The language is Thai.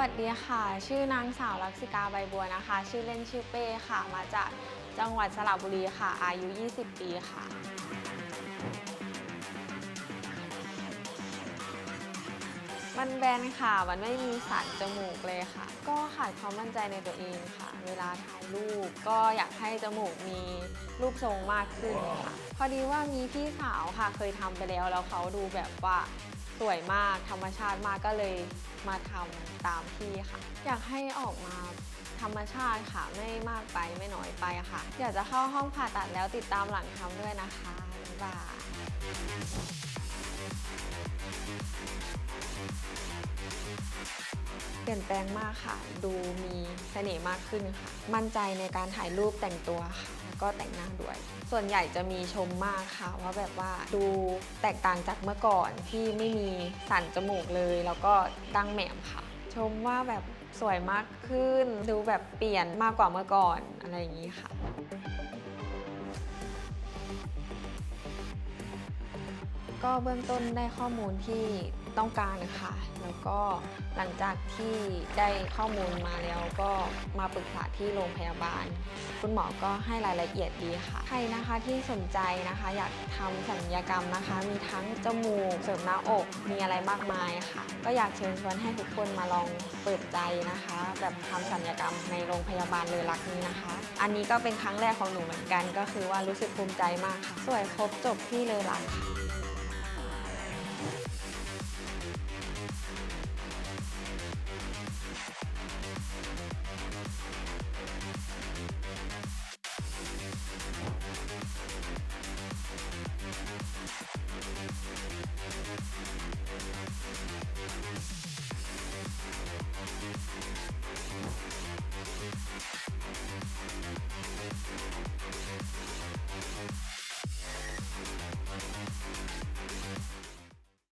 วัสดีค่ะ ชื่อนางสาวลักษิกาใบบัวนะคะ ชื่อเล่นชื่อเป้ค่ะ มาจากจังหวัดสระบุรีค่ะ อายุ 20 ปีค่ะ มันแบนค่ะ มันไม่มีสันจมูกเลยค่ะ ก็ขาดความมั่นใจในตัวเองค่ะ เวลาถ่ายรูปก็อยากให้จมูกมีรูปทรงมากขึ้นค่ะ พอดีว่ามีพี่สาวค่ะเคยทำไปแล้วแล้วเขาดูแบบว่า สวยมากธรรมชาติมากก็เลยมาทำตามพี่ค่ะ อยากให้ออกมาธรรมชาติค่ะ ไม่มากไปไม่น้อยไปค่ะ อยากจะเข้าห้องผ่าตัดแล้วติดตามหลังทำด้วยนะคะบ๊ายบายเปลี่ยนแปลงมากค่ะ ดูมีเสน่ห์มากขึ้นค่ะ มั่นใจในการถ่ายรูปแต่งตัวค่ะ ก็แต่งหน้าด้วย ส่วนใหญ่จะมีชมมากค่ะว่าแบบว่าดูแตกต่างจากเมื่อก่อนที่ไม่มีสันจมูกเลย แล้วก็ดั้งแหมมค่ะ ชมว่าแบบสวยมากขึ้น ดูแบบเปลี่ยนมากกว่าเมื่อก่อนอะไรอย่างนี้ค่ะก็เบื้องต้นได้ข้อมูลที่ ต้องการค่ะ แล้วก็หลังจากที่ได้ข้อมูลมาแล้วก็มาปรึกษาที่โรงพยาบาล คุณหมอก็ให้รายละเอียดดีค่ะ ใครนะคะที่สนใจนะคะ อยากทำสัญญกรรมนะคะ มีทั้งจมูกเสริมหน้าอก มีอะไรมากมายค่ะ ก็อยากเชิญชวนให้ทุกคนมาลองเปิดใจนะคะ แบบทำสัญญกรรมในโรงพยาบาลเลยรักนี้นะคะ อันนี้ก็เป็นครั้งแรกของหนูเหมือนกัน ก็คือว่ารู้สึกภูมิใจมากค่ะ สวยครบจบที่เลยรักค่ะ